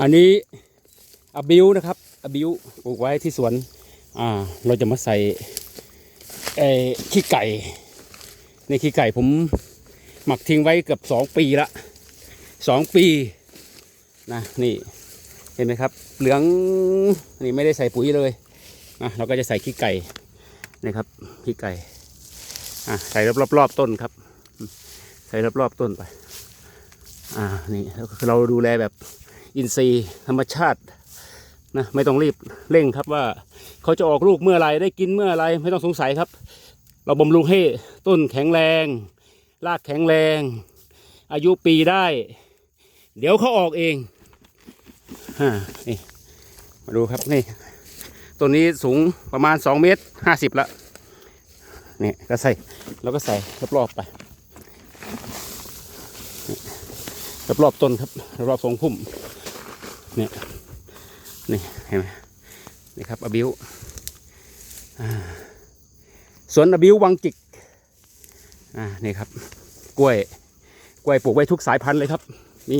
อันนี้อบิวนะครับอบิวปลูกไว้ที่สวน อ่า เราจะมาใส่เอ่อขี้ไก่ ในขี้ไก่ผมหมักทิ้งไว้เกือบสองปีละสองปีนะนี่เห็นไหมครับ เหลืองนี่ไม่ได้ใส่ปุ๋ยเลยนะเราก็จะใส่ขี้ไก่นี่ครับขี้ไก่อะใส่รอบๆรอบต้นครับ ใส่รอบๆต้นไป อ่านี่เราดูแลแบบ อินทรีย์ ธรรมชาตินะไม่ต้องรีบเร่งครับว่าเขาจะออกลูกเมื่อไรได้กินเมื่อไรไม่ต้องสงสัยครับ เราบำรุงให้ต้นแข็งแรง รากแข็งแรง อายุปีได้ เดี๋ยวเขาออกเองฮะนี่มาดูครับนี่ต้นนี้สูงประมาณ 2 เมตร 50ละนี่ก็ใส่เราก็ใส่รอบๆไปรอบๆต้นครับรอบๆทรงพุ่ม เนี่ยนี่เห็นไหมนี่ครับอบิวสวนอบิววังจิกอ่านี่ครับ กล้วย กล้วยปลูกไว้ทุกสายพันธุ์เลยครับ มี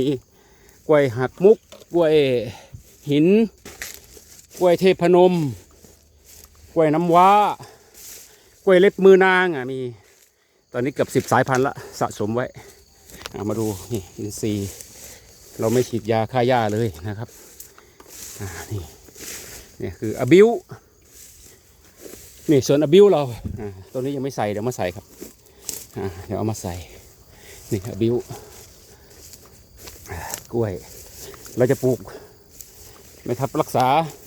กล้วยหักมุก กล้วยหิน กล้วยเทพนม กล้วยน้ำว้า กล้วยเล็บมือนางอะมี ตอนนี้เกือบสิบสายพันธุ์ละสะสมไว้อะมาดูนี่อินทรีย์ เราไม่ฉีดยาฆ่าหญ้าเลยนะครับอ่านี่นี่คืออบิวนี่ส่วนอบิวเราอ่าตัวนี้ยังไม่ใส่เดี๋ยวมาใส่ครับอ่าเดี๋ยวเอามาใส่นี่อบิวอ่ากล้วย เราจะปลูกนะครับรักษา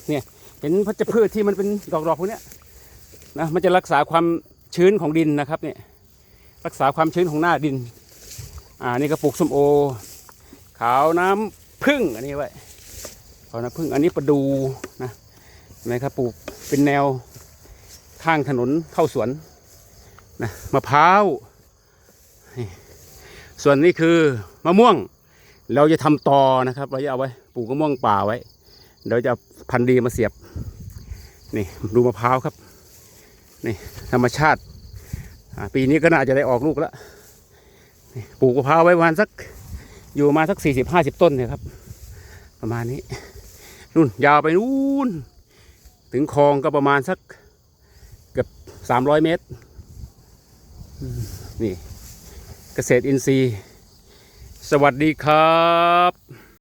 เนี่ยเห็นพัชพืชที่มันเป็นดอกๆพวกเนี้ยนะมันจะรักษาความชื้นของดินนะครับเนี่ยรักษาความชื้นของหน้าดินอ่านี่ก็ปลูกส้มโอ ขาวน้ำพึ่งอันนี้ไว้ขาวน้ำพึ่งอันนี้ประดูนะเห็นะครับปลูกเป็นแนวข้างถนนเข้าสวนนะมะพร้าวส่วนนี้คือมะม่วง เราจะทำตอนะครับเราจะเอาไว้ปลูกมะม่วงป่าไว้เดี๋ยวจะพันธุ์ดีมาเสียบนี่ดูมะพร้าวครับนี่ธรรมชาติปีนี้ก็น่าจะได้ออกลูกแล้วปลูกมะพร้าวไว้ประมาณสัก อยู่มาสักสี่สิบห้าสิบต้นเนี่ยครับ ประมาณนี้นู่นยาวไปนู่น ถึงคลองก็ประมาณสักเกือบสามร้อยเมตร นี่ เกษตรอินทรีย์ สวัสดีครับ